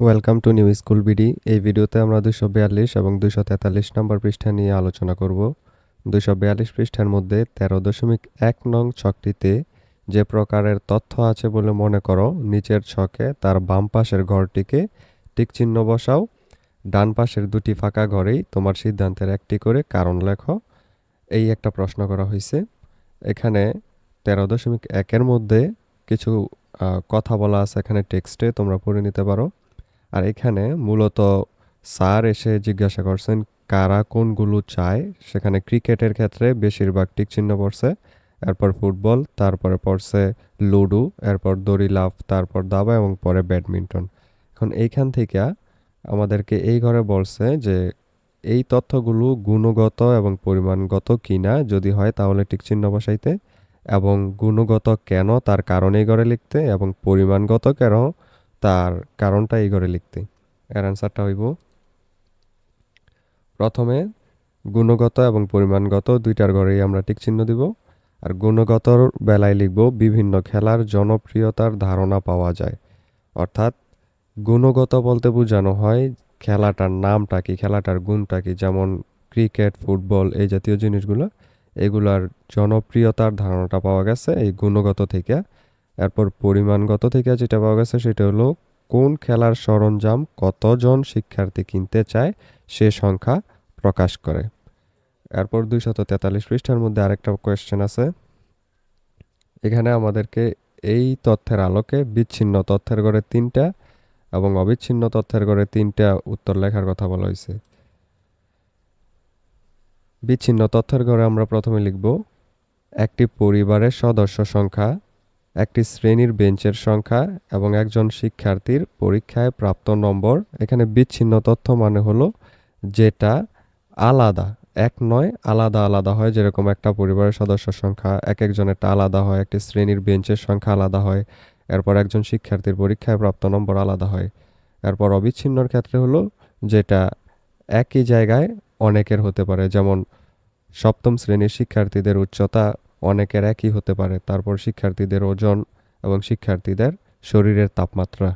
Welcome to new school BD এই ভিডিওতে আমরা দুশো বিয়াল্লিশ এবং দুশো তেতাল্লিশ নম্বর পৃষ্ঠা নিয়ে আলোচনা করব। দুশো বিয়াল্লিশ পৃষ্ঠার মধ্যে তেরো দশমিক এক নং ছকটিতে যে প্রকারের তথ্য আছে বলে মনে করো, নিচের ছকে তার বাম পাশের ঘরটিকে টিকচিহ্ন বসাও, ডান পাশের দুটি ফাঁকা ঘরেই তোমার সিদ্ধান্তের একটি করে কারণ লেখো। এই একটা প্রশ্ন করা হয়েছে এখানে তেরো দশমিক একের মধ্যে কিছু কথা বলা আছে, এখানে টেক্সটে তোমরা পড়ে নিতে পারো। আর এখানে মূলত স্যার এসে জিজ্ঞাসা করছেন, কারা কোনগুলো চায়? সেখানে ক্রিকেটের ক্ষেত্রে বেশিরভাগ টিক চিহ্ন পড়ছে। এরপর ফুটবল, তারপরে পড়ছে লুডো, এরপর দড়ি লাফ, তারপর দাবা এবং পরে ব্যাডমিন্টন। এখন এইখান থেকে আমাদেরকে এই ঘরে বলছে যে, এই তথ্যগুলো গুণগত এবং পরিমাণগত কিনা যদি হয় তাহলে টিক চিহ্ন বসাইতে এবং গুণগত কেন তার কারণ এই ঘরে লিখতে এবং পরিমাণগত কেন তার কারণটা এই ঘরে লিখতে। এর অ্যান্সারটা হইব। প্রথমে গুণগত এবং পরিমাণগত দুইটার ঘরেই আমরা টিক চিহ্ন দিব। আর গুণগতর বেলায় লিখব বিভিন্ন খেলার জনপ্রিয়তার ধারণা পাওয়া যায়। অর্থাৎ গুণগত বলতে বোঝানো হয় খেলাটার নামটা কি, খেলাটার গুণটা কি, যেমন ক্রিকেট, ফুটবল এই জাতীয় জিনিসগুলো। এগুলার জনপ্রিয়তার ধারণাটা পাওয়া গেছে এই গুণগত থেকে। এরপর পরিমাণগত থেকে যেটা পাওয়া গেছে সেটা হলো কোন খেলার সরঞ্জাম কতজন শিক্ষার্থী কিনতে চায় সে সংখ্যা প্রকাশ করে। এরপর দুইশত তেতাল্লিশ পৃষ্ঠার মধ্যে আরেকটা কোয়েশ্চেন আছে। এখানে আমাদেরকে এই তথ্যের আলোকে বিচ্ছিন্ন তথ্যের গড়ে তিনটা এবং অবিচ্ছিন্ন তথ্যের গড়ে তিনটা উত্তর লেখার কথা বলা হয়েছে। বিচ্ছিন্ন তথ্যের ঘরে আমরা প্রথমে লিখব, একটি পরিবারের সদস্য সংখ্যা একটি শ্রেণির বেঞ্চের সংখ্যা এবং একজন শিক্ষার্থীর পরীক্ষায় প্রাপ্ত নম্বর। এখানে বিচ্ছিন্ন তথ্য মানে হলো যেটা আলাদা। এক নয়, আলাদা আলাদা হয়। যেরকম একটা পরিবারের সদস্য সংখ্যা, এক একজনেরটা আলাদা হয়। একটি শ্রেণির বেঞ্চের সংখ্যা আলাদা হয়। এরপর একজন শিক্ষার্থীর পরীক্ষায় প্রাপ্ত নম্বর আলাদা হয়। এরপর অবিচ্ছিন্নর ক্ষেত্রে হলো যেটা একই জায়গায় অনেকের হতে পারে। যেমন সপ্তম শ্রেণির শিক্ষার্থীদের উচ্চতা অনেকের একই হতে পারে। তারপর শিক্ষার্থীদের ওজন এবং শিক্ষার্থীদের শরীরের তাপমাত্রা।